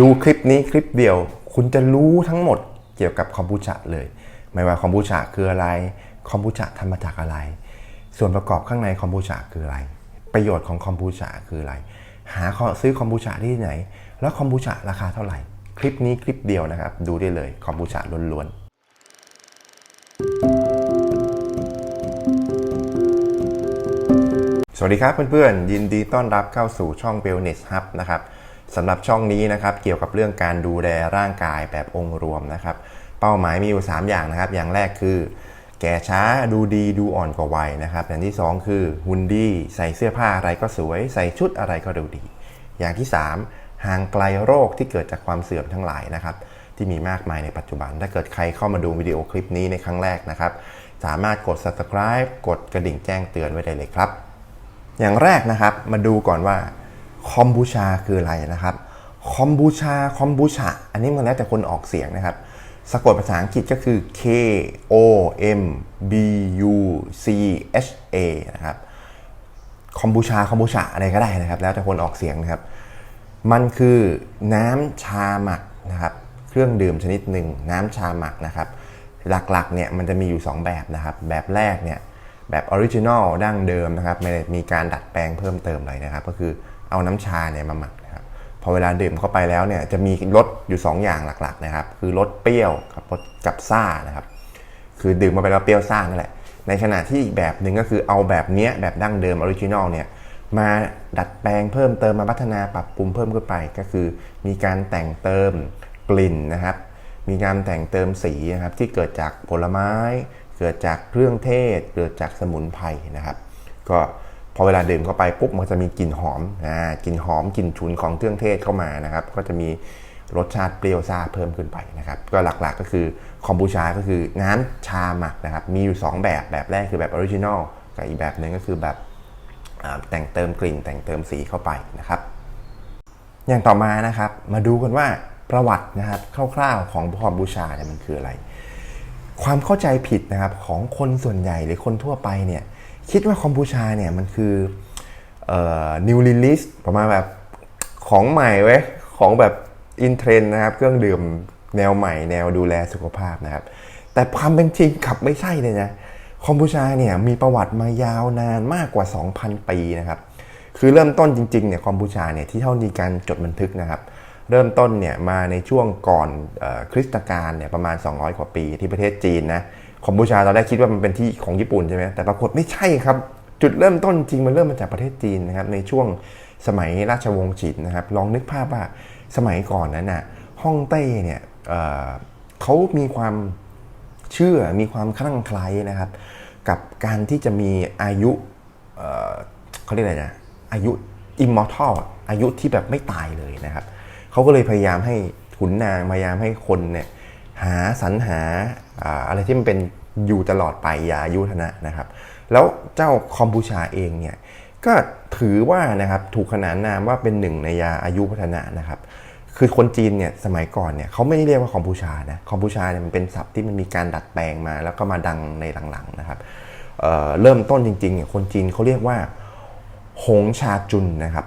ดูคลิปนี้คลิปเดียว คุณจะรู้ทั้งหมดเกี่ยวกับคอมบูชาเลย ไม่ว่าคอมบูชาคืออะไร คอมบูชาทำมาจากอะไร ส่วนประกอบข้างในคอมบูชาคืออะไร ประโยชน์ของคอมบูชาคืออะไร หาซื้อคอมบูชาที่ไหน แล้วคอมบูชาราคาเท่าไหร่ คลิปนี้คลิปเดียวนะครับ ดูได้เลยคอมบูชาล้วนๆ สวัสดีครับเพื่อนๆ ยินดีต้อนรับเข้าสู่ช่อง Wellness Hub นะครับ สำหรับช่องนี้นะครับเกี่ยวกับเรื่องการดูแลร่างกายแบบองค์รวมนะครับ เป้าหมายมีอยู่ 3 อย่างนะครับ อย่างแรกคือ แก่ช้าดูดีดูอ่อนกว่าวัยนะครับอย่างที่ 2 คือหุ่นดีใส่เสื้อผ้าอะไรก็สวย ใส่ชุดอะไรก็ดูดี อย่างที่ 3 ห่างไกลโรคที่เกิดจากความเสื่อมทั้งหลายนะครับที่มีมากมายในปัจจุบัน ถ้าเกิดใครเข้ามาดูวิดีโอคลิปนี้ในครั้งแรกนะครับ สามารถกด subscribe กดกระดิ่งแจ้งเตือนไว้ได้เลยครับ อย่างแรกนะครับ มาดูก่อนว่า คอมบูชาคืออะไรนะครับคอมบูชาคอมบูชาอันนี้มันแล้วแต่คนออกเสียงนะครับ สะกดภาษาอังกฤษก็คือ K O M B U C H A นะครับคอมบูชาคอมบูชาอะไรก็ได้นะครับ แล้วแต่คนออกเสียงนะครับ มันคือน้ำชาหมักนะครับ เครื่องดื่มชนิดหนึ่งน้ำชาหมักนะครับ หลักๆเนี่ยมันจะมีอยู่ 2 แบบนะครับ แบบแรกเนี่ยแบบออริจินอลดั้งเดิมนะครับ ไม่ได้มีการดัดแปลงเพิ่มเติมอะไรนะครับ ก็คือ เอาน้ำชาเนี่ยมาหมักนะครับพอเวลาดื่มเข้าไปแล้วเนี่ยจะมีรสอยู่ 2 อย่างหลักๆนะครับ คือรสเปรี้ยวกับรสกับซ่านะครับคือดื่มมาไปแล้วเปรี้ยวซ่านั่นแหละในขณะที่อีกแบบหนึ่งก็คือเอาแบบเนี้ยแบบดั้งเดิมออริจินอลเนี่ยมาดัดแปลงเพิ่มเติมมาพัฒนาปรับปรุงเพิ่มขึ้นไปก็คือ มีการแต่งเติมกลิ่นนะครับ มีการแต่งเติมสีนะครับที่เกิดจากผลไม้ เกิดจากเครื่องเทศ เกิดจากสมุนไพรนะครับ ก็ พอเวลาดื่มเข้าไปปุ๊บมันจะมีกลิ่นหอมนะกลิ่นหอมกลิ่นฉุนของเครื่องเทศเข้ามานะครับ ก็จะมีรสชาติเปรี้ยวซ่าเพิ่มขึ้นไปนะครับ ก็หลักๆก็คือคอมบูชาก็คือน้ำชาหมักนะครับ มีอยู่ 2 แบบแบบแรกคือแบบออริจินอลกับอีกแบบหนึ่งก็คือแบบแต่งเติมกลิ่น แต่งเติมสีเข้าไปนะครับ อย่างต่อมานะครับ มาดูกันว่าประวัตินะครับคร่าวๆของคอมบูชาเนี่ยมันคืออะไร ความเข้าใจผิดนะครับของคนส่วนใหญ่หรือคนทั่วไปเนี่ย คิดว่าคอมบูชาเนี่ยมันคือเอ่อ new release ประมาณแบบของใหม่เว้ยของแบบอินเทรนนะครับ เครื่องดื่มแนวใหม่ แนวดูแลสุขภาพนะครับ แต่ความเป็นจริงกลับไม่ใช่เลยนะคอมบูชาเนี่ยมีประวัติมายาวนานมากกว่า 2,000 ปีนะครับ คือเริ่มต้นจริงๆเนี่ยคอมบูชาเนี่ยที่เท่านี้การจดบันทึกนะครับ เริ่มต้นเนี่ยมาในช่วงก่อนออคริสตกาลเนี่ยประมาณ 200 กว่าปีที่ประเทศจีนนะ คอมบูชาเราได้คิดว่ามันเป็นที่ของญี่ปุ่นใช่ไหมแต่ปรากฏไม่ใช่ครับ จุดเริ่มต้นจริงมันเริ่มมาจากประเทศจีนนะครับในช่วงสมัยราชวงศ์ฉินนะครับลองนึกภาพว่าสมัยก่อนนั้นน่ะฮ่องเต้เนี่ยเเขามีความเชื่อมีความคลั่งไคล้นะครับ กับการที่จะมีอายุเเขาเรียกอะไรนะอายุอิมมอร์ทัลอายุที่แบบไม่ตายเลยนะครับเขาก็เลยพยายามให้ขุนนางพยายามให้คนเนี่ย หาสรรหาอะไรที่มันเป็นอยู่ตลอดไปยาอายุทนะนะครับ แล้วเจ้าคอมบูชาเองเนี่ยก็ถือว่านะครับถูกขนานนามว่าเป็นหนึ่งในยาอายุพัฒนะนะครับ คือคนจีนเนี่ยสมัยก่อนเนี่ยเขาไม่ได้เรียกว่าคอมบูชานะคอมบูชาเนี่ยมันเป็นศัพท์ที่มันมีการดัดแปลงมา แล้วก็มาดังในหลังๆนะครับเเริ่มต้นจริงๆเนี่ยคนจีนเขาเรียกว่า หงชาจุนนะครับ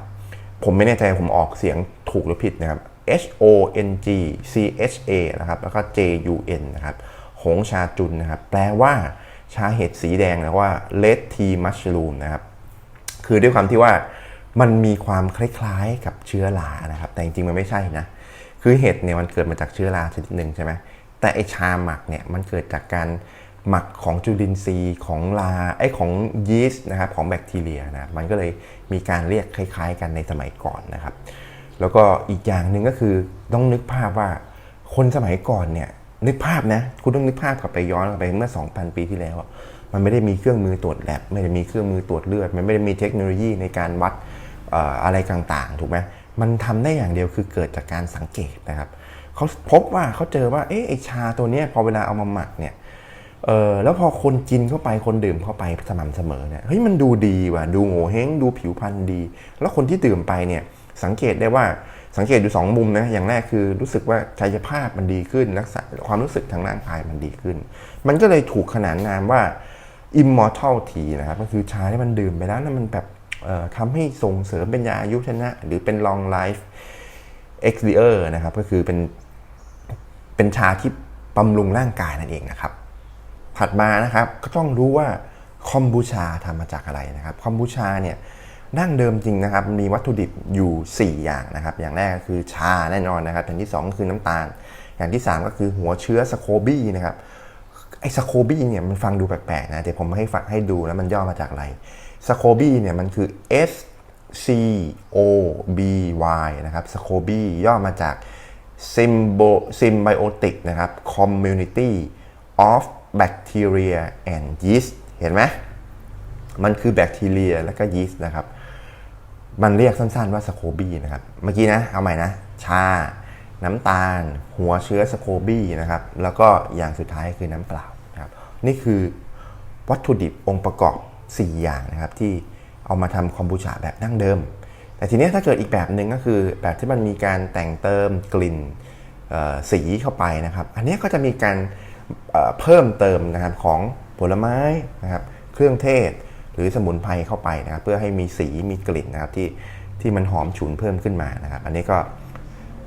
ผมไม่แน่ใจผมออกเสียงถูกหรือผิดนะครับ H O N G C H A นะครับแล้วก็ J U N นะครับหงชาจุนนะครับแปลว่าชาเห็ดสีแดงนะว่า red tea mushroom นะครับคือด้วยความที่ว่ามันมีความคล้ายๆกับเชื้อรานะครับ แต่จริงๆมันไม่ใช่นะ คือเห็ดเนี่ยมันเกิดมาจากเชื้อราชนิดหนึ่งใช่ไหมแต่ไอชาหมักเนี่ยมันเกิดจากการหมักของจุลินทรีย์ของลาไอของยีสต์นะครับของแบคทีเรียนะมันก็เลยมีการเรียกคล้าย ๆ กันในสมัยก่อนนะครับ แล้วก็อีกอย่างหนึ่งก็คือต้องนึกภาพว่าคนสมัยก่อนเนี่ยนึกภาพนะคุณต้องนึกภาพกลับไปย้อนกลับไปเมื่อ 2,000 ปีที่แล้วมันไม่ได้มีเครื่องมือตรวจแลบไม่ได้มีเครื่องมือตรวจเลือด มันไม่ได้มีเทคโนโลยีในการวัดอะไรต่างๆ ถูกไหมมันทำได้อย่างเดียวคือเกิดจากการสังเกตนะครับเขาพบว่าเขาเจอว่าเอ๊ะไอชาตัวนี้พอเวลาเอามาหมักเนี่ยเออแล้วพอคนกินเข้าไปคนดื่มเข้าไปสม่ำเสมอเนี่ยเฮ้ยมันดูดีว่ะดูโง่เฮงดูผิวพรรณดี แล้วคนที่ดื่มไปเนี่ย สังเกตได้ว่าสังเกตอยู่ 2 มุมนะอย่างแรกคือรู้สึกว่าชัยภาพมันดีขึ้นรักษาความรู้สึกทางร่างกายมันดีขึ้น มันก็เลยถูกขนานนามว่า immortal tea นะครับก็คือชาที่มันดื่มไปแล้วแล้วมันแบบทำให้ส่งเสริมเป็นยาอายุชนะ หรือเป็น long life e x d i e r นะครับก็คือเป็นเป็นชาที่บำรุงร่างกายนั่นเองนะครับ ถัดมานะครับก็ต้องรู้ว่าคอมบูชาทำมาจากอะไรนะครับคอมบูชาเนี่ย ดั้งเดิมจริงนะครับมีวัตถุดิบอยู่ 4 อย่างนะครับ อย่างแรกก็คือชาแน่นอนนะครับอย่างที่ 2 คือน้ำตาล อย่างที่ 3 ก็คือหัวเชื้อสโคบี้นะครับไอ้สโคบี้เนี่ยมันฟังดูแปลกๆนะเดี๋ยวผมให้ฟังให้ดูแล้วมันย่อมาจากอะไรสโคบี้เนี่ยมันคือ S C O B Y นะครับสโคบี้ย่อมาจาก Symbo Symbiotic นะครับ Community of Bacteria and Yeast เห็นไหมมันคือแบคทีเรียและก็ยีสต์นะครับ มันเรียกสั้นๆว่าสโคบี้นะครับ เมื่อกี้นะ เอาใหม่นะ ชา น้ำตาล หัวเชื้อสโคบี้นะครับ แล้วก็อย่างสุดท้ายคือน้ำเปล่านะครับ นี่คือวัตถุดิบองค์ประกอบ 4 อย่างนะครับ ที่เอามาทำคอมบูชาแบบดั้งเดิม แต่ทีนี้ถ้าเกิดอีกแบบหนึ่งก็คือแบบที่มันมีการแต่งเติมกลิ่นเอ่อสีเข้าไปนะครับ อันนี้ก็จะมีการเอ่อเพิ่มเติมนะครับของผลไม้นะครับ เครื่องเทศ หรือสมุนไพรเข้าไปนะครับเพื่อให้มีสีมีกลิ่นนะครับที่ที่มันหอมฉุนเพิ่มขึ้นมานะครับ อันนี้ก็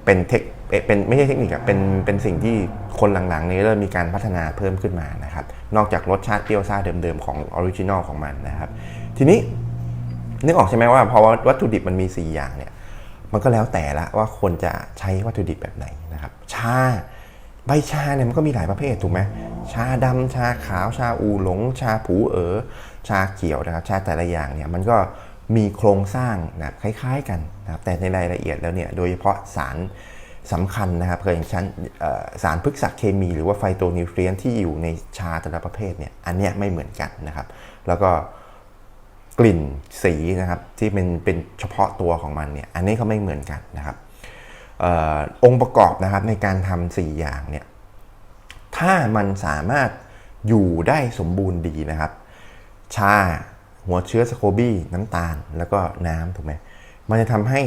เป็นเทคเอ่อเป็นไม่ใช่เทคนิคอะเป็นเป็นสิ่งที่คนหลังๆ นี้เริ่มมีการพัฒนาเพิ่มขึ้นมานะครับ นอกจากรสชาติเปรี้ยวซ่าเดิมๆของออริจินอลของมันนะครับ ทีนี้นึกออกใช่ไหมว่าพอวัตถุดิบมันมี 4 อย่างเนี่ยมันก็แล้วแต่ละว่าควรจะใช้วัตถุดิบแบบไหนนะครับ ชาใบชาเนี่ยมันก็มีหลายประเภทถูกไหมชาดำชาขาวชาอูหลง ชาผูเอ๋อ ชาเขียวนะครับ ชาแต่ละอย่างเนี่ยมันก็มีโครงสร้างนะคล้ายๆกันนะครับแต่ในรายละเอียดแล้วเนี่ยโดยเฉพาะสารสำคัญนะครับเคยอย่างเช่นสารพฤกษเคมีหรือว่าไฟโตนิวเทรียนที่อยู่ในชาแต่ละประเภทเนี่ยอันเนี้ยไม่เหมือนกันนะครับ แล้วก็กลิ่นสีนะครับที่เป็นเป็นเฉพาะตัวของมันเนี่ยอันนี้ก็ไม่เหมือนกันนะครับออองค์ประกอบนะครับในการทำสี่อย่างเนี่ยถ้ามันสามารถอยู่ได้สมบูรณ์ดีนะครับ ชา หัวเชื้อสโคบี้น้ำตาลแล้วก็น้ำถูกไหมมันจะทำให้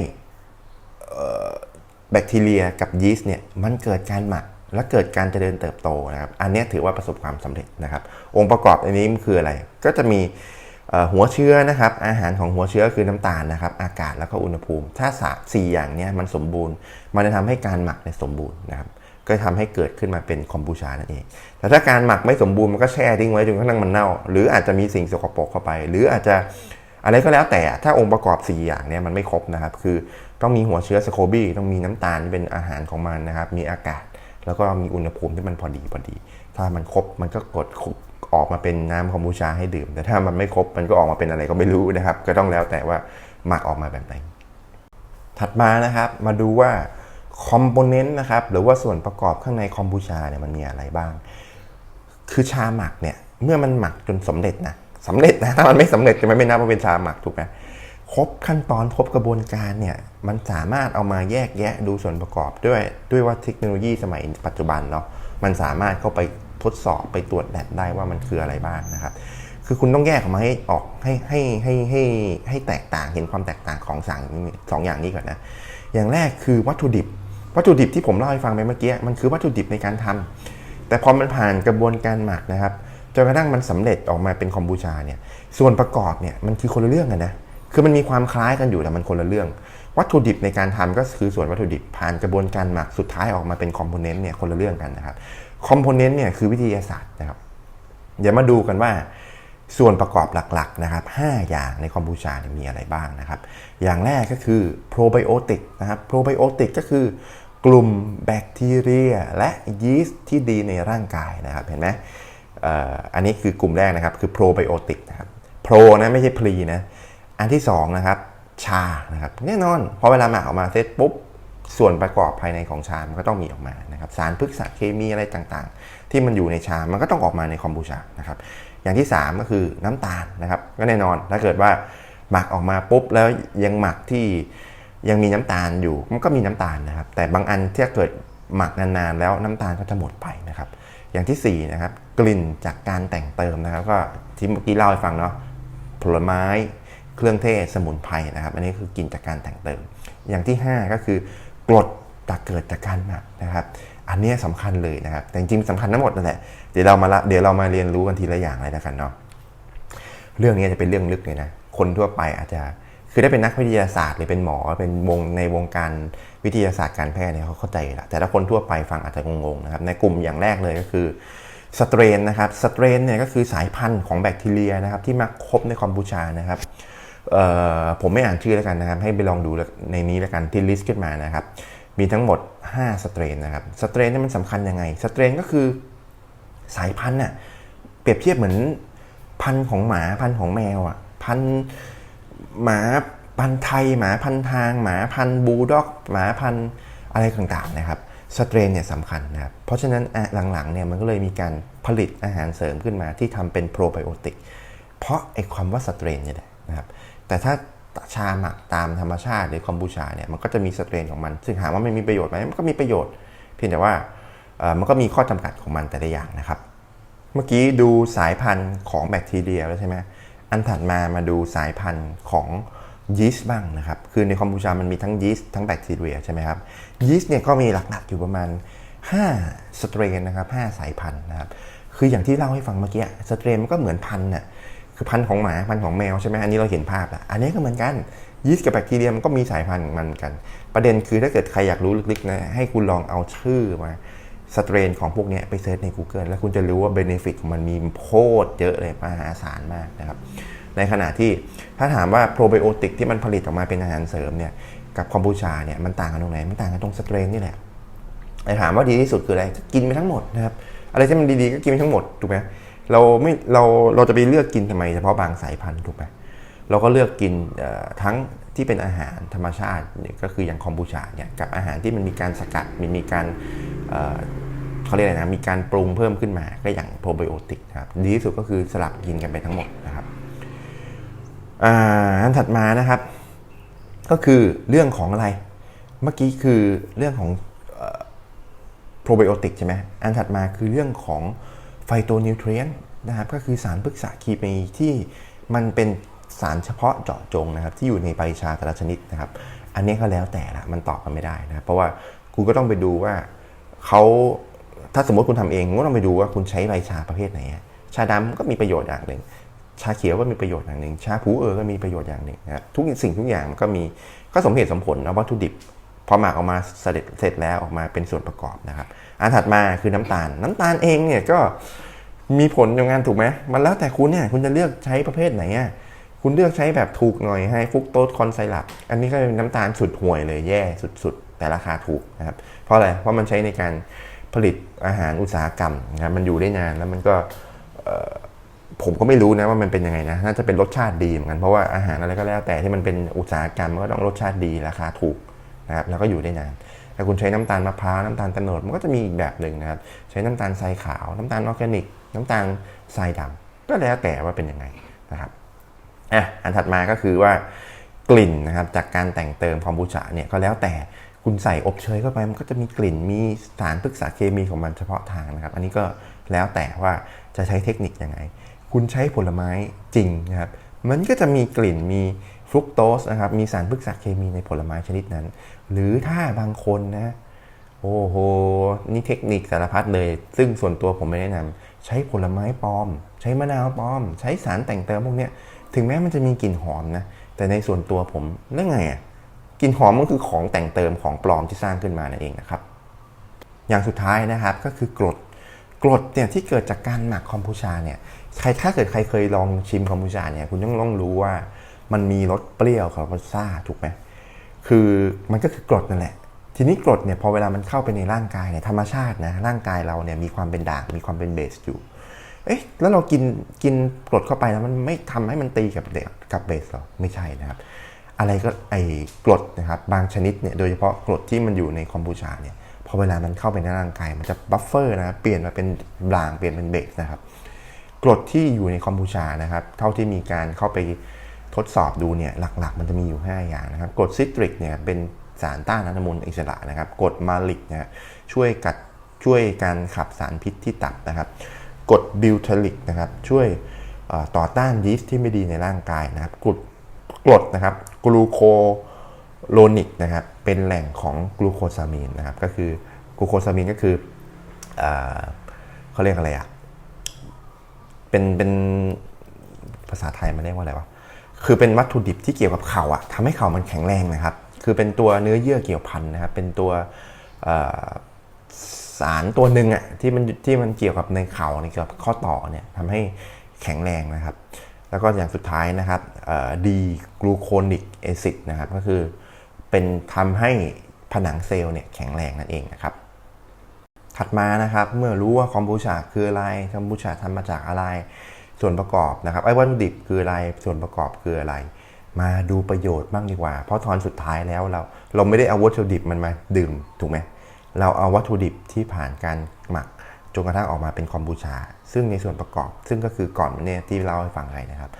แบคทีเรียกับยีสต์เนี่ยมันเกิดการหมักและเกิดการเจริญเติบโตนะครับ อันนี้ถือว่าประสบความสำเร็จนะครับ องค์ประกอบอันนี้มันคืออะไร ก็จะมีหัวเชื้อนะครับ อาหารของหัวเชื้อคือน้ำตาลนะครับ อากาศแล้วก็อุณหภูมิ ถ้าสสี่อย่างนี้มันสมบูรณ์ มันจะทำให้การหมักเนี่ยสมบูรณ์นะครับ ก็ทำให้เกิดขึ้นมาเป็นคอมบูชานั่นเอง แต่ถ้าการหมักไม่สมบูรณ์มันก็แช่ทิ้งไว้จนกระทั่งมันเน่า หรืออาจจะมีสิ่งสกปรกเข้าไป หรืออาจจะอะไรก็แล้วแต่ถ้าองค์ประกอบ 4 อย่างเนี้ยมันไม่ครบนะครับ คือต้องมีหัวเชื้อสโคบี้ต้องมีน้ำตาลเป็นอาหารของมันนะครับ มีอากาศ แล้วก็มีอุณหภูมิที่มันพอดีพอดี ถ้ามันครบมันก็กดออกมาเป็นน้ำคอมบูชาให้ดื่ม แต่ถ้ามันไม่ครบมันก็ออกมาเป็นอะไรก็ไม่รู้นะครับ ก็ต้องแล้วแต่ว่าหมักออกมาแบบไหนถัดมานะครับมาดูว่า คอมโพเนนต์นะครับหรือว่าส่วนประกอบข้างในคอมบูชาเนี่ยมันมีอะไรบ้าง คือชาหมักเนี่ยเมื่อมันหมักจนสำเร็จนะสำเร็จนะถ้ามันไม่สำเร็จจะไม่นับว่าเป็นชาหมักถูกไหมครบขั้นตอนครบกระบวนการเนี่ยมันสามารถเอามาแยกแยะดูส่วนประกอบด้วย ด้วยว่าเทคโนโลยีสมัยปัจจุบันเนาะมันสามารถเข้าไปทดสอบไปตรวจแบตได้ว่ามันคืออะไรบ้างนะครับ คือคุณต้องแยกออกมาให้ออกให้ให้ให้ให้ให้แตกต่างเห็นความแตกต่างของสองสองอย่างนี้ก่อนนะ อย่างแรกคือวัตถุดิบ วัตถุดิบที่ผมเล่าให้ฟังไปเมื่อกี้มันคือวัตถุดิบในการทำแต่พอมันผ่านกระบวนการหมักนะครับจนกระทั่งมันสำเร็จออกมาเป็นคอมบูชาเนี่ยส่วนประกอบเนี่ยมันคือคนละเรื่องกันนะคือมันมีความคล้ายกันอยู่แต่มันคนละเรื่อง วัตถุดิบในการทำก็คือส่วนวัตถุดิบผ่านกระบวนการหมักสุดท้ายออกมาเป็นคอมโพเนนต์เนี่ยคนละเรื่องกันนะครับคอมโพเนนต์เนี่ยคือวิทยาศาสตร์นะครับเดี๋ยวมาดูกันว่าส่วนประกอบหลักๆนะครับ5อย่างในคอมบูชาเนี่ยมีอะไรบ้างนะครับ อย่างแรกก็คือโปรไบโอติกนะครับโปรไบโอติกก็คือ กลุ่มแบคทีเรีย และยีสต์ที่ดีในร่างกายนะครับ เห็นไหมอันนี้คือกลุ่มแรกนะครับ คือโปรไบโอติกนะครับ โปรนะไม่ใช่พลีนะ อันที่2นะครับชานะครับแน่นอนพอเวลาหมักออกมาเสร็จปุ๊บส่วนประกอบภายในของชา มันก็ต้องมีออกมานะครับ สารพฤกษเคมีอะไรต่างๆ ที่มันอยู่ในชา มันก็ต้องออกมาในคอมบูชานะครับ อย่างที่ 3 ก็คือน้ำตาลนะครับ ก็แน่นอนถ้าเกิดว่าหมักออกมาปุ๊บแล้วยังหมักที่ ยังมีน้ำตาลอยู่มันก็มีน้ำตาลนะครับ แต่บางอันที่เกิดหมักนานๆแล้วน้ำตาลก็จะหมดไปนะครับ อย่างที่4นะครับกลิ่นจากการแต่งเติมนะครับ ก็ที่เมื่อกี้เล่าให้ฟังเนาะผลไม้เครื่องเทศสมุนไพรนะครับ อันนี้คือกลิ่นจากการแต่งเติม อย่างที่ 5 ก็คือกรดจากเกิดจากการหมักนะครับ อันนี้สำคัญเลยนะครับ แต่จริงๆสำคัญทั้งหมดนั่นแหละเดี๋ยวเรามาละเดี๋ยวเรามาเรียนรู้กันทีละอย่างเลยแล้วกันเนาะเรื่องนี้จะเป็นเรื่องลึกเลยนะคนทั่วไปอาจจะ คือได้เป็นนักวิทยาศาสตร์หรือเป็นหมอเป็นวงในวงการวิทยาศาสตร์การแพทย์เนี่ยเขาเข้าใจละแต่ถ้าคนทั่วไปฟังอาจจะงงๆนะครับในกลุ่มอย่างแรกเลยก็คือสเตรนนะครับสเตรนเนี่ยก็คือสายพันธุ์ของแบคทีเรียนะครับที่มักพบในกัมพูชานะครับผมไม่อ่านชื่อแล้วกันนะครับ ให้ไปลองดูในนี้แล้วกันที่ลิสต์ขึ้นมานะครับ มีทั้งหมด 5 สเตรนนะครับสเตรนนี่มันสำคัญยังไงสเตรนก็คือสายพันธุ์น่ะเปรียบเทียบเหมือนพันธุ์ของหมาพันธุ์ของแมวอะพันธุ์ หมาพันธุ์ไทย หมาพันทาง หมาพันบูลด็อก หมาพันอะไรต่างๆนะครับสเตรนเนี่ยสำคัญนะครับ เพราะฉะนั้นหลังๆเนี่ยมันก็เลยมีการผลิตอาหารเสริมขึ้นมาที่ทำเป็นโปรไบโอติก เพราะไอ้ความว่าสเตรนเนี่ยแหละนะครับ แต่ถ้าชาหมักตามธรรมชาติหรือคอมบูชาเนี่ยมันก็จะมีสเตรนของมัน ซึ่งถามว่ามันมีประโยชน์ไหมมันก็มีประโยชน์ เพียงแต่ว่ามันก็มีข้อจำกัดของมันแต่ละอย่างนะครับ เมื่อกี้ดูสายพันธุ์ของแบคทีเรียแล้วใช่ไหม อันถัดมามาดูสายพันธุ์ของยีสต์บ้างนะครับ คือในคอมบูชามันมีทั้งยีสต์ทั้งแบคทีเรียใช่ไหมครับ ยีสต์เนี่ยก็มีหลักๆอยู่ประมาณ 5 สเตรนนะครับ5สายพันธุ์นะครับ คืออย่างที่เล่าให้ฟังเมื่อกี้ สเตรนมันก็เหมือนพันธุ์น่ะ คือพันธุ์ของหมาพันธุ์ของแมวใช่ไหมอันนี้เราเห็นภาพแล้วอันนี้ก็เหมือนกันยีสต์กับแบคทีเรียมันก็มีสายพันธุ์มันกัน ประเด็นคือถ้าเกิดใครอยากรู้ลึกๆนะให้คุณลองเอาชื่อมา สเตรนของพวกนี้ไปเซิร์ชใน Google แล้วคุณจะรู้ว่าเบนฟิตของมันมีโคตรเยอะเลยมหาศาลมากนะครับ ในขณะที่ถ้าถามว่าโปรไบโอติกที่มันผลิตออกมาเป็นอาหารเสริมเนี่ยกับคอมบูชาเนี่ยมันต่างกันตรงไหน มันต่างกันตรงสเตรนนี่แหละแต่ถามว่าดีที่สุดคืออะไร กินไปทั้งหมดนะครับ อะไรที่มันดีๆก็กินไปทั้งหมดถูกไหมเราไม่เราเราจะไปเลือกกินทำไมเฉพาะบางสายพันธุ์ถูกไหม เราก็เลือกกินทั้งที่เป็นอาหารธรรมชาติก็คืออย่างคอมบูชาเนี่ยกับอาหารที่มันมีการสกัดมันมีการเเขาเรียกอะไรนะมีการปรุงเพิ่มขึ้นมาก็อย่างโปรไบโอติกครับดีที่สุดก็คือสลับกินกันไปทั้งหมดนะครับอันถัดมานะครับ ก็คือเรื่องของอะไรเมื่อกี้คือเรื่องของโปรไบโอติกใช่ไหมอันถัดมาคือเรื่องของไฟโตนิวเทรีนนะครับก็คือสารพฤกษเคมีที่มันเป็น สารเฉพาะเจาะจงนะครับที่อยู่ในใบชาแต่ละชนิดนะครับ อันนี้ก็แล้วแต่ละมันตอบกันไม่ได้นะครับเพราะว่าคุณก็ต้องไปดูว่าเขาถ้าสมมติคุณทำเองก็ต้องไปดูว่าคุณใช้ใบชาประเภทไหน ชาดำก็มีประโยชน์อย่างหนึ่ง ชาเขียวก็มีประโยชน์อย่างหนึ่ง ชาผูเออก็มีประโยชน์อย่างหนึ่งนะครับทุกสิ่งทุกอย่างมันก็มีก็สมเหตุสมผลนะวัตถุดิบพอหมักออกมาเสร็จเสร็จแล้วออกมาเป็นส่วนประกอบนะครับ อันถัดมาคือน้ำตาล น้ำตาลเองเนี่ยก็มีผลอย่างงานถูกไหมมันแล้วแต่คุณเนี่ยคุณจะเลือกใช้ประเภทไหนอะ คุณเลือกใช้แบบถูกหน่อยให้ฟุกโตสคอนไซรัปอันนี้ก็เป็นน้ำตาลสุดห่วยเลยแย่สุดๆ แต่ราคาถูกนะครับ เพราะอะไร เพราะมันใช้ในการผลิตอาหารอุตสาหกรรมนะครับ มันอยู่ได้นานแล้วมันก็ผมก็ไม่รู้นะว่ามันเป็นยังไงนะ น่าจะเป็นรสชาติดีเหมือนกัน เพราะว่าอาหารอะไรก็แล้วแต่ที่มันเป็นอุตสาหกรรมมันก็ต้องรสชาติดีราคาถูกนะครับ แล้วก็อยู่ได้นาน ถ้าคุณใช้น้ำตาลมะพร้าวน้ำตาลโตโนดมันก็จะมีอีกแบบหนึ่งนะครับ ใช้น้ำตาลทรายขาว น้ำตาลออร์แกนิก น้ำตาลทรายดำก็แล้วแต่ว่าเป็นยังไงนะครับ อะอันถัดมาก็คือว่ากลิ่นนะครับจากการแต่งเติมคอมบูชาเนี่ยก็แล้วแต่คุณใส่อบเชยเข้าไปมันก็จะมีกลิ่นมีสารพฤกษเคมีของมันเฉพาะทางนะครับ อันนี้ก็แล้วแต่ว่าจะใช้เทคนิคยังไง คุณใช้ผลไม้จริงนะครับมันก็จะมีกลิ่นมีฟรุกโตสนะครับมีสารพฤกษเคมีในผลไม้ชนิดนั้น หรือถ้าบางคนนะโอ้โหนี่เทคนิคสารพัดเลย ซึ่งส่วนตัวผมไม่แนะนำใช้ผลไม้ปลอม ใช้มะนาวปลอม ใช้สารแต่งเติมพวกเนี้ย ถึงแม้มันจะมีกลิ่นหอมนะ แต่ในส่วนตัวผมแล้วไงอะกลิ่นหอมมันคือของแต่งเติมของปลอมที่สร้างขึ้นมานั่นเองนะครับ อย่างสุดท้ายนะครับก็คือกรดกรดเนี่ยที่เกิดจากการหมักคอมบูชาเนี่ยใครถ้าเกิดใครเคยลองชิมคอมบูชาเนี่ยคุณต้องต้องรู้ว่ามันมีรสเปรี้ยวของรสซ่าถูกไหมคือมันก็คือกรดนั่นแหละ ทีนี้กรดเนี่ยพอเวลามันเข้าไปในร่างกายเนี่ยธรรมชาตินะร่างกายเราเนี่ยมีความเป็นด่างมีความเป็นเบสอยู่ เอ๊ะแล้วเรากินกินกรดเข้าไปแล้วมันไม่ทำให้มันตีกับเด็กกับเบสหรอไม่ใช่นะครับ อะไรก็ไอ้กรดนะครับบางชนิดเนี่ยโดยเฉพาะกรดที่มันอยู่ในคอมบูชาเนี่ยพอเวลามันเข้าไปในร่างกายมันจะบัฟเฟอร์นะครับเปลี่ยนมาเป็นด่างเปลี่ยนเป็นเบสนะครับกรดที่อยู่ในคอมบูชานะครับเท่าที่มีการเข้าไปทดสอบดูเนี่ยหลักๆ มันจะมีอยู่ 5 อย่างนะครับกรดซิตริกเนี่ยเป็นสารต้านอนุมูลอิสระนะครับกรดมาลิกนะช่วยกัดช่วยการขับสารพิษที่ตับนะครับ กรดบิวเทลิกนะครับช่วยต่อต้านยีสต์ที่ไม่ดีในร่างกายนะครับกรดกรดนะครับกลูโคโลนิกนะครับเป็นแหล่งของกลูโคซามีนนะครับก็คือกลูโคซามีนก็คือเอเขาเรียกอะไรอะเป็นเป็นภาษาไทยมันเรียกว่าอะไรวะคือเป็นวัตถุดิบที่เกี่ยวกับเข่าอะทำให้เข่ามันแข็งแรงนะครับ คือเป็นตัวเนื้อเยื่อเกี่ยวพันนะครับเป็นตัวารตัวหนึ่งอะที่มันที่มันเกี่ยวกับในเข่าในเกี่ยวกับข้อต่อเนี่ยทำให้แข็งแรงนะครับ แล้วก็อย่างสุดท้ายนะครับดีกลูโคนิกแอซิดนะครับก็คือเป็นทำให้ผนังเซลล์เนี่ยแข็งแรงนั่นเองนะครับ ถัดมานะครับเมื่อรู้ว่าคอมบูชาคืออะไรคอมบูชาทำมาจากอะไรส่วนประกอบนะครับไอ้วัตถุดิบคืออะไรส่วนประกอบคืออะไร มาดูประโยชน์บ้างดีกว่า เพราะตอนสุดท้ายแล้วเราเราไม่ได้เอาวัตถุดิบมันมาดื่มถูกไหม เราเอาวัตถุดิบที่ผ่านการหมักจนกระทั่งออกมาเป็นคอมบูชา ซึ่งในส่วนประกอบ ซึ่งก็คือก่อนเนี่ยที่เล่าให้ฟังไปนะครับ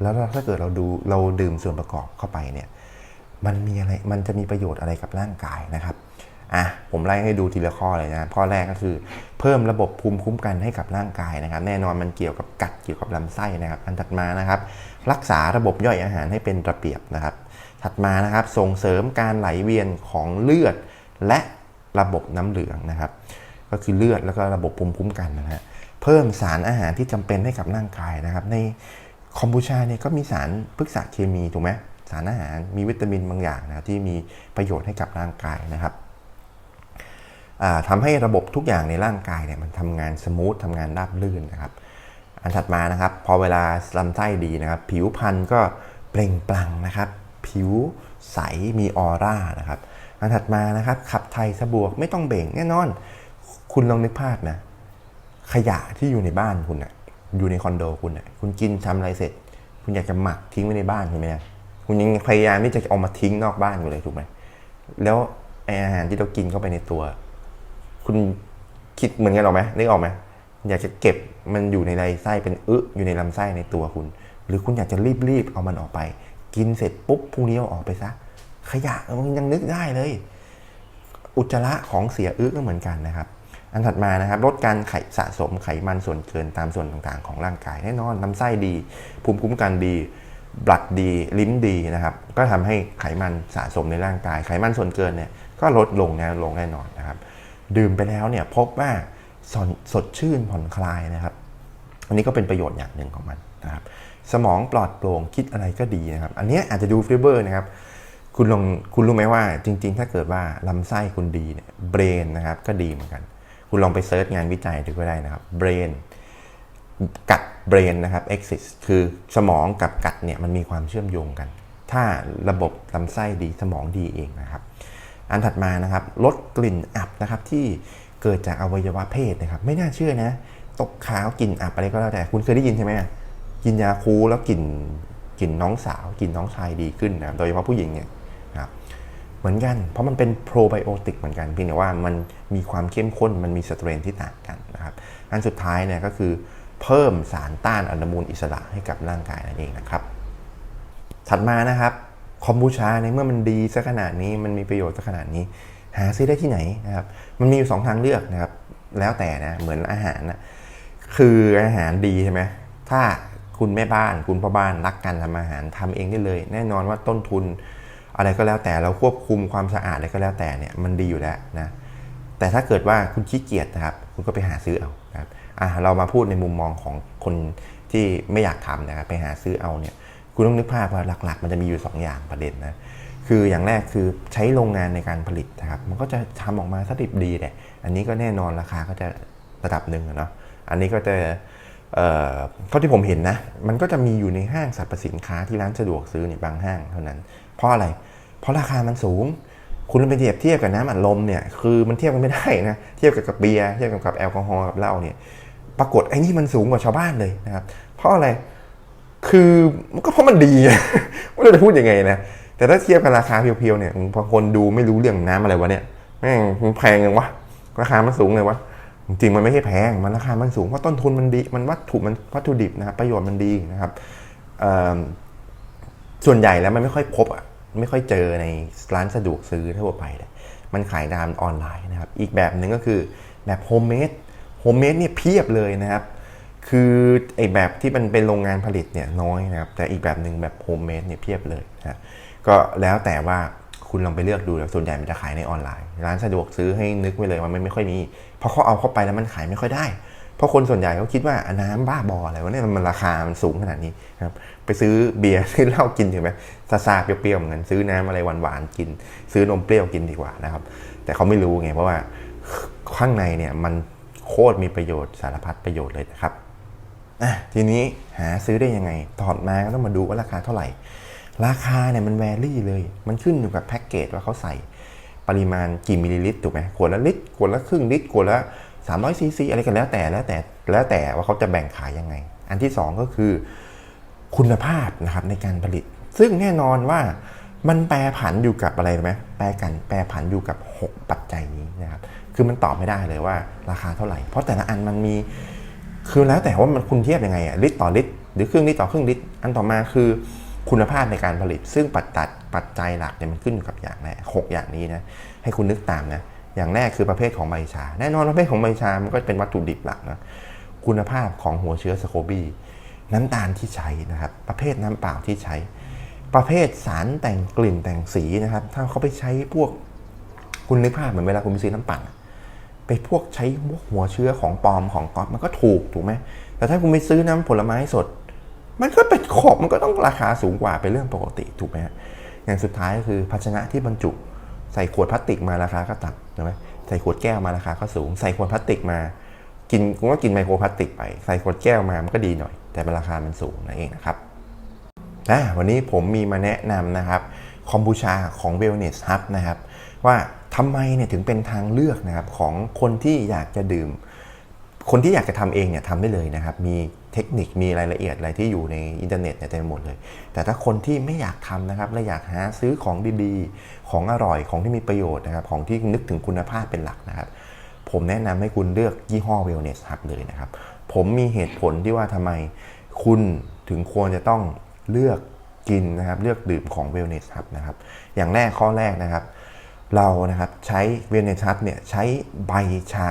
แล้วถ้าเกิดเราดูเราดื่มส่วนประกอบเข้าไปเนี่ยมันมีอะไรมันจะมีประโยชน์อะไรกับร่างกายนะครับอะผมไล่ให้ดูทีละข้อเลยนะข้อแรกก็คือ เพิ่มระบบภูมิคุ้มกันให้กับร่างกายนะครับ แน่นอนมันเกี่ยวกับกัดเกี่ยวกับลำไส้นะครับ อันถัดมานะครับ รักษาระบบย่อยอาหารให้เป็นระเบียบนะครับ ถัดมานะครับส่งเสริมการไหลเวียนของเลือด และ ระบบน้ำเหลืองนะครับ ก็คือเลือดแล้วก็ระบบภูมิคุ้มกันนะฮะเพิ่มสารอาหารที่จำเป็นให้กับร่างกายนะครับ ในคอมบูชาเนี่ยก็มีสารพฤกษเคมีถูกไหมสารอาหารมีวิตามินบางอย่างนะที่มีประโยชน์ให้กับร่างกายนะครับทำให้ระบบทุกอย่างในร่างกายเนี่ยมันทำงานสมูททำงานราบรื่นนะครับ อันถัดมานะครับ พอเวลาลำไส้ดีนะครับ ผิวพรรณก็เปล่งปลั่งนะครับ ผิวใสมีออร่านะครับ อันถัดมานะครับ ขับไทยสะบวกไม่ต้องเบ่งแน่นอน คุณลองนึกภาพนะ ขยะที่อยู่ในบ้านคุณนะอยู่ในคอนโดคุณนะคุณกินทำอะไรเสร็จ คุณอยากจะหมักทิ้งไว้ในบ้านใช่ไหมนะคุณยังพยายามที่จะเอามาทิ้งนอกบ้านอยู่เลยถูกไหมแล้วไออาหารที่เรากินเข้าไปในตัว คุณคิดเหมือนกันหรอไหมนึกออกไหมอยากจะเก็บมันอยู่ในลำไส้เป็นอึอยู่ในลำไส้ในตัวคุณ หรือคุณอยากจะรีบๆเอามันออกไป กินเสร็จปุ๊บพรุ่งนี้เอาออกไปซะ ขยะมันยังนึกได้เลย อุจจาระของเสียอึก็เหมือนกันนะครับ อันถัดมานะครับลดการไขสะสมไขมันส่วนเกินตามส่วนต่างๆ ของร่างกายแน่นอนลำไส้ดี ภูมิคุ้มกันดีบลัดดีลิ้นดีนะครับ ก็ทำให้ไขมันสะสมในร่างกาย ไขมันส่วนเกินเนี่ยก็ลดลงแน่ลงแน่นอนนะครับ ดื่มไปแล้วเนี่ยพบว่าสสดชื่นผ่อนคลายนะครับ อันนี้ก็เป็นประโยชน์อย่างหนึ่งของมันนะครับ สมองปลอดโปร่งคิดอะไรก็ดีนะครับ อันนี้อาจจะดูฟิเบอร์นะครับ คุณลองคุณรู้ไหมว่าจริง ๆ ถ้าเกิดว่าลำไส้คุณดีเนี่ยเบรนนะครับก็ดีเหมือนกัน คุณลองไปเซิร์ชงานวิจัยดูก็ได้นะครับเบรนกัดเบรนนะครับ exis คือสมองกับกัดเนี่ยมันมีความเชื่อมโยงกัน ถ้าระบบลำไส้ดีสมองดีเองนะครับ อันถัดมานะครับลดกลิ่นอับนะครับที่เกิดจากอวัยวะเพศนะครับ ไม่น่าเชื่อนะ ตกขาวกลิ่นอับอะไรก็แล้วแต่คุณเคยได้ยินใช่ไหมกินยาคูแล้วกลิ่นกลิ่นน้องสาวกลิ่นน้องชายดีขึ้นนะโดยเฉพาะผู้หญิงเนี่ย เหมือนกัน เพราะมันเป็นโปรไบโอติกเหมือนกันเพียงแต่ว่ามันมีความเข้มข้นมันมีสเตรนที่ต่างกันนะครับอันสุดท้ายเนี่ยก็คือเพิ่มสารต้านอนุมูลอิสระให้กับร่างกายนั่นเองนะครับ ถัดมานะครับคอมบูชาในเมื่อมันดีสักขนาดนี้มันมีประโยชน์สักขนาดนี้ หาซื้อได้ที่ไหนนะครับมันมีอยู่สองทางเลือกนะครับแล้วแต่นะเหมือนอาหารนะคืออาหารดีใช่ไหมถ้าคุณแม่บ้านคุณพ่อบ้านรักกันทำอาหารทำเองได้เลย แน่นอนว่าต้นทุน อะไรก็แล้วแต่เราควบคุมความสะอาดอะไรก็แล้วแต่เนี่ยมันดีอยู่แล้วนะแต่ถ้าเกิดว่าคุณขี้เกียจนะครับคุณก็ไปหาซื้อเอาครับอะเรามาพูดในมุมมองของคนที่ไม่อยากทำนะครับไปหาซื้อเอาเนี่ยคุณต้องนึกภาพว่าหลักๆ มันจะมีอยู่ 2 อย่างประเด็นนะคืออย่างแรกคือใช้โรงงานในการผลิตนะครับมันก็จะทำออกมาสดิบดีแหละอันนี้ก็แน่นอนราคาก็จะระดับหนึ่งเนาะอันนี้ก็จะเท่าที่ผมเห็นนะ มันก็จะมีอยู่ในห้างสรรพสินค้าที่ร้านสะดวกซื้อในบางห้างเท่านั้น เพราะอะไร เพราะราคามันสูง คุณไปเทียบเทียบกับน้ำอัดลมเนี่ย คือมันเทียบกันไม่ได้นะ เทียบกับกับเบียร์เทียบกับกับแอลกอฮอล์กับเหล้าเนี่ย ปรากฏไอ้นี่มันสูงกว่าชาวบ้านเลยนะครับ เพราะอะไร คือมันก็เพราะมันดีไม่รู้จะพูดยังไงนะ แต่ถ้าเทียบกับราคาเพียวๆเนี่ยบางคนดูไม่รู้เรื่องน้ำอะไรวะเนี่ย แม่งแพงยังวะ ราคามันสูงเลยวะจริงมันไม่ใช่แพง มันราคามันสูงเพราะต้นทุนมันดี มันวัตถุมันวัตถุดิบนะครับประโยชน์มันดีนะครับ ส่วนใหญ่แล้วมันไม่ค่อยพบอะไม่ค่อยเจอในร้านสะดวกซื้อทั่วไปเลยมันขายตามออนไลน์นะครับ อีกแบบหนึ่งก็คือแบบโฮมเมดโฮมเมดเนี่ยเพียบเลยนะครับ คือไอแบบที่มันเป็นโรงงานผลิตเนี่ยน้อยนะครับ แต่อีกแบบหนึ่งแบบโฮมเมดเนี่ยเพียบเลยนะก็แล้วแต่ว่าคุณลองไปเลือกดูแล้วส่วนใหญ่มันจะขายในออนไลน์ ร้านสะดวกซื้อให้นึกไว้เลยว่ามันไม่ค่อยมี เพราะเขาเอาเข้าไปแล้วมันขายไม่ค่อยได้ เพราะคนส่วนใหญ่เขาคิดว่าน้ำบ้าบออะไรวะเนี่ยมันราคามันสูงขนาดนี้ครับ ไปซื้อเบียร์ซื้อเหล้ากินถึงไหมซาซาเปรี้ยวๆเหมือนกันซื้อน้ำอะไรหวานๆกิน ซื้อนมเปรี้ยวกินดีกว่านะครับ แต่เขาไม่รู้ไงเพราะว่าข้างในเนี่ยมันโคตรมีประโยชน์สารพัดประโยชน์เลยนะครับอะทีนี้หาซื้อได้ยังไงถอดมาก็ต้องมาดูว่าราคาเท่าไหร่ ราคาเนี่ยมันแวรี่เลย มันขึ้นอยู่กับแพ็กเกจว่าเขาใส่ปริมาณกี่มิลลิลิตรถูกไหมขวดละลิตรขวดละครึ่งลิตรขวดละ300ซีซีอะไรกันแล้วแต่แล้วแต่แล้วแต่ว่าเขาจะแบ่งขายยังไง อันที่สองก็คือ คุณภาพนะครับในการผลิต ซึ่งแน่นอนว่ามันแปรผันอยู่กับอะไรไหมแปรกันแปรผันอยู่กับ 6 ปัจจัยนี้นะครับ คือมันตอบไม่ได้เลยว่าราคาเท่าไหร่ เพราะแต่ละอันมันมี คือแล้วแต่ว่ามันคุณเทียบยังไงอะลิตรต่อลิตร หรือครึ่งลิตรต่อครึ่งลิตร อันต่อมาคือคุณภาพในการผลิต ซึ่งปัจจัยปัจจัยหลักเนี่ยมันขึ้นอยู่กับอย่างแรกหกอย่างนี้นะ ให้คุณนึกตามนะ อย่างแรกคือประเภทของใบชา แน่นอนประเภทของใบชา มันก็เป็นวัตถุดิบหลักนะ คุณภาพของหัวเชื้อสโคบี น้ำตาลที่ใช้นะครับ ประเภทน้ำเปล่าที่ใช้ ประเภทสารแต่งกลิ่นแต่งสีนะครับ ถ้าเขาไปใช้พวกคุณนึกภาพเหมือนเวลาคุณไปซื้อน้ำปั่นไปพวกใช้พวกหัวเชื้อของปลอมของก๊อปมันก็ถูกถูกไหมแต่ถ้าคุณไปซื้อน้ำผลไม้สด มันก็เป็นขอบมันก็ต้องราคาสูงกว่าเป็นเรื่องปกติถูกไหมฮะอย่างสุดท้ายก็คือภาชนะที่บรรจุ ใส่ขวดพลาสติกมาราคาก็ต่ำถูกไหมใส่ขวดแก้วมาราคาก็สูง ใส่ขวดพลาสติกมา กินคุณก็กินไมโครพลาสติกไป ใส่ขวดแก้วมามันก็ดีหน่อย แต่ราคามันสูงนั่นเองนะครับอะวันนี้ผมมีมาแนะนำนะครับคอมบูชาของ Wellness Hub นะครับ ว่าทำไมเนี่ยถึงเป็นทางเลือกนะครับของคนที่อยากจะดื่ม คนที่อยากจะทำเองเนี่ยทำได้เลยนะครับ มีเทคนิคมีรายละเอียดอะไรที่อยู่ในอินเทอร์เน็ตเนี่ยเต็มหมดเลย แต่ถ้าคนที่ไม่อยากทำนะครับและอยากหาซื้อของดีๆ ของอร่อยของที่มีประโยชน์นะครับ ของที่นึกถึงคุณภาพเป็นหลักนะครับ ผมแนะนำให้คุณเลือกยี่ห้อ Wellness Hub เลยนะครับ ผมมีเหตุผลที่ว่าทำไมคุณถึงควรจะต้องเลือกกินนะครับ เลือกดื่มของ Wellness Hub นะครับ อย่างแรกข้อแรกนะครับ เรานะครับใช้ Wellness Hub เนี่ยใช้ใบชา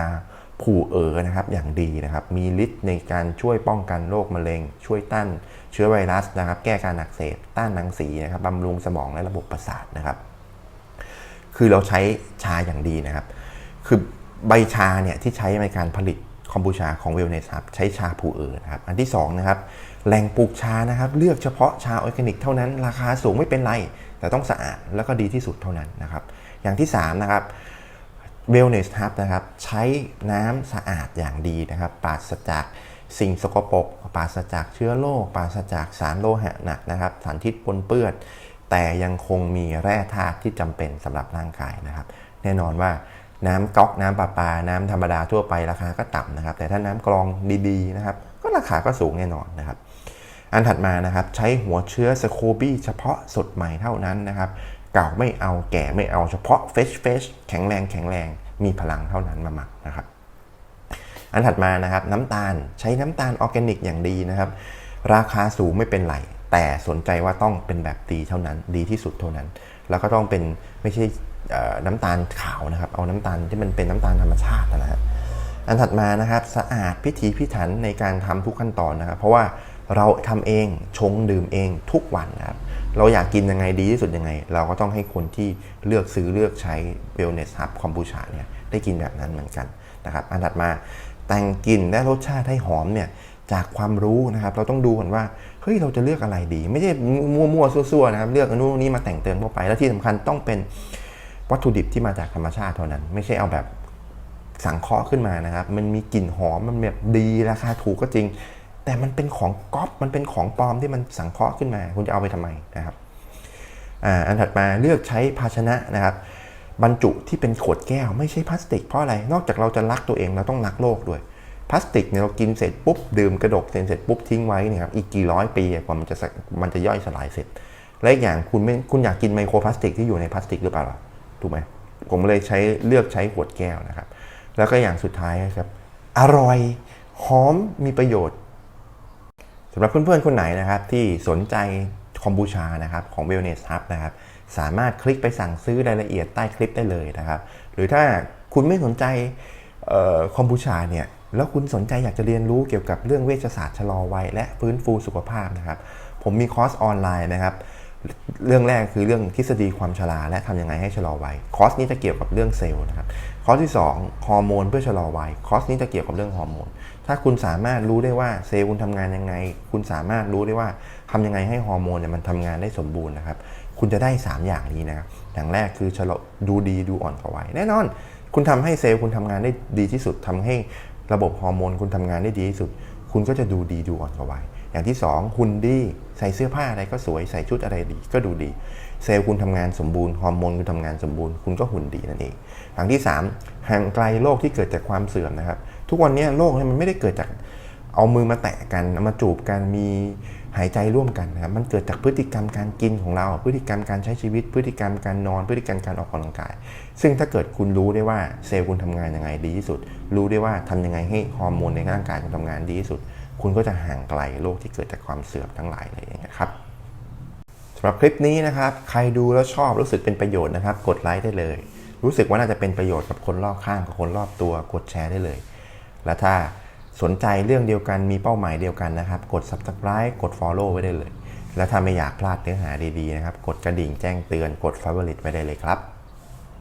ผู่เอ๋อนะครับอย่างดีนะครับ มีฤทธิ์ในการช่วยป้องกันโรคมะเร็ง ช่วยต้านเชื้อไวรัสนะครับ แก้การอักเสบ ต้านรังสีนะครับบำรุงสมองและระบบประสาทนะครับ คือเราใช้ชาอย่างดีนะครับ คือใบชาเนี่ยที่ใช้ในการผลิต คอมบูชาของเวลเนสครับใช้ชาผูเอ๋อนะครับอันที่2นะครับแหล่งปลูกชานะครับเลือกเฉพาะชาออร์แกนิกเท่านั้น ราคาสูงไม่เป็นไร แต่ต้องสะอาดแล้วก็ดีที่สุดเท่านั้นนะครับอย่างที่3นะครับ Wellness Hub นะครับใช้น้ำสะอาดอย่างดีนะครับปราศจากสิ่งสกปรกปราศจากเชื้อโรคปราศจากสารโลหะหนักนะครับสารพิษปนเปื้อนแต่ยังคงมีแร่ธาตุที่จำเป็นสำหรับร่างกายนะครับ แน่นอนว่า น้ำก๊อกน้ำประปา น้ำธรรมดาทั่วไปราคาก็ต่ำนะครับ แต่ถ้าน้ำกรองดีๆนะครับ ก็ราคาก็สูงแน่นอนนะครับ อันถัดมานะครับ ใช้หัวเชื้อสโคบี้เฉพาะสดใหม่เท่านั้นนะครับ เก่าไม่เอาแก่ไม่เอาเฉพาะเฟชเฟชแข็งแรงแข็งแรงมีพลังเท่านั้นมาหมักนะครับ อันถัดมานะครับน้ำตาลใช้น้ำตาลออร์แกนิกอย่างดีนะครับ ราคาสูงไม่เป็นไรแต่สนใจว่าต้องเป็นแบบดีเท่านั้นดีที่สุดเท่านั้น แล้วก็ต้องเป็นไม่ใช่ น้ำตาลขาวนะครับ เอาน้ำตาลที่มันเป็นน้ำตาลธรรมชาตินะฮะอันถัดมานะครับสะอาดพิถีพิถันในการทำทุกขั้นตอนนะครับ เพราะว่าเราทำเองชงดื่มเองทุกวันนะครับ เราอยากกินยังไงดีที่สุดยังไง เราก็ต้องให้คนที่เลือกซื้อเลือกใช้ Wellness Hub คอมบูชาเนี่ยได้กินแบบนั้นเหมือนกันนะครับอันถัดมาแต่งกลิ่นและรสชาติให้หอมเนี่ยจากความรู้นะครับเราต้องดูก่อนว่าเฮ้ยเราจะเลือกอะไรดี ไม่ใช่มั่วๆซั่วๆนะครับเลือกอันนู้นนี้มาแต่งเติมเข้าไป แล้วที่สำคัญต้องเป็น วัตถุดิบที่มาจากธรรมชาติเท่านั้น ไม่ใช่เอาแบบสังเคราะห์ขึ้นมานะครับ มันมีกลิ่นหอมมันแบบดีราคาถูกก็จริง แต่มันเป็นของก๊อปมันเป็นของปลอมที่มันสังเคราะห์ขึ้นมา คุณจะเอาไปทำไมนะครับอ,อันถัดมาเลือกใช้ภาชนะนะครับบรรจุที่เป็นขวดแก้วไม่ใช่พลาสติกเพราะอะไร นอกจากเราจะรักตัวเองเราต้องรักโลกด้วย พลาสติกเนี่ยเรากินเสร็จปุ๊บดื่มกระดกเสร็จเสร็จปุ๊บทิ้งไว้นี่ครับอีกกี่ร้อยปีกว่ามันจะมันจะย่อยสลายเสร็จ และอีกอย่างคุณไม่คุณอยากกินไมโครพลาสติกที่อยู่ในพลาสติกหรือเปล่า ถูกไหมผมเลยใช้เลือกใช้ขวดแก้วนะครับ แล้วก็อย่างสุดท้ายครับ อร่อยหอมมีประโยชน์สำหรับเพื่อนๆ คนไหนนะครับ ที่สนใจคอมบูชานะครับของ Wellness Hub นะครับ สามารถคลิกไปสั่งซื้อรายละเอียดใต้คลิปได้เลยนะครับ หรือถ้าคุณไม่สนใจคอมบูชาเนี่ยแล้วคุณสนใจอยากจะเรียนรู้เกี่ยวกับเรื่องเวชศาสตร์ชะลอวัยและฟื้นฟูสุขภาพนะครับ ผมมีคอร์สออนไลน์นะครับ เรื่องแรกคือเรื่องทฤษฎีความชราและทำยังไงให้ชะลอวัยคอร์สนี้จะเกี่ยวกับเรื่องเซลล์นะครับข้อที่สองฮอร์โมนเพื่อชะลอวัยคอร์สนี้จะเกี่ยวกับเรื่องฮอร์โมนถ้าคุณสามารถรู้ได้ว่าเซลล์คุณทำงานยังไง คุณสามารถรู้ได้ว่าทำยังไงให้ฮอร์โมนเนี่ยมันทำงานได้สมบูรณ์นะครับคุณจะได้ 3 อย่างนี้นะครับอย่างแรกคือชะลอดูดีดูอ่อนกว่าวัยแน่นอน คุณทำให้เซลล์คุณทำงานได้ดีที่สุดทำให้ระบบฮอร์โมนคุณทำงานได้ดีที่สุด คุณก็จะดูดีดูอ่อนกว่าวัยอย่างที่2หุ่นดี ใส่เสื้อผ้าอะไรก็สวยใส่ชุดอะไรดีก็ดูดี เซลล์คุณทำงานสมบูรณ์ฮอร์โมนคุณทำงานสมบูรณ์คุณก็หุ่นดีนั่นเองอย่างที่ 3 ห่างไกลโรคที่เกิดจากความเสื่อมนะครับ ทุกวันนี้โรคมันไม่ได้เกิดจากเอามือมาแตะกันเอามาจูบกันมีหายใจร่วมกันนะครับมันเกิดจากพฤติกรรมการกินของเรา พฤติกรรมการใช้ชีวิต พฤติกรรมการนอน พฤติกรรมการออกกำลังกาย ซึ่งถ้าเกิดคุณรู้ได้ว่าเซลล์คุณทำงานยังไงดีที่สุด รู้ได้ว่าทำยังไงให้ฮอร์โมนในร่างกายคุณทำงานดีที่สุด คุณก็จะห่างไกลโรคที่เกิดจากความเสื่อมทั้งหลายเลยอย่างเงี้ยครับสำหรับคลิปนี้นะครับ ใครดูแล้วชอบรู้สึกเป็นประโยชน์นะครับ กดไลค์ได้เลย รู้สึกว่าน่าจะเป็นประโยชน์กับคนรอบข้างกับคนรอบตัว กดแชร์ได้เลย และถ้าสนใจเรื่องเดียวกันมีเป้าหมายเดียวกันนะครับ กด subscribe กด follow ไว้ได้เลย และถ้าไม่อยากพลาดเนื้อหาดีๆนะครับ กดกระดิ่งแจ้งเตือนกด favorite ไว้ได้เลยครับ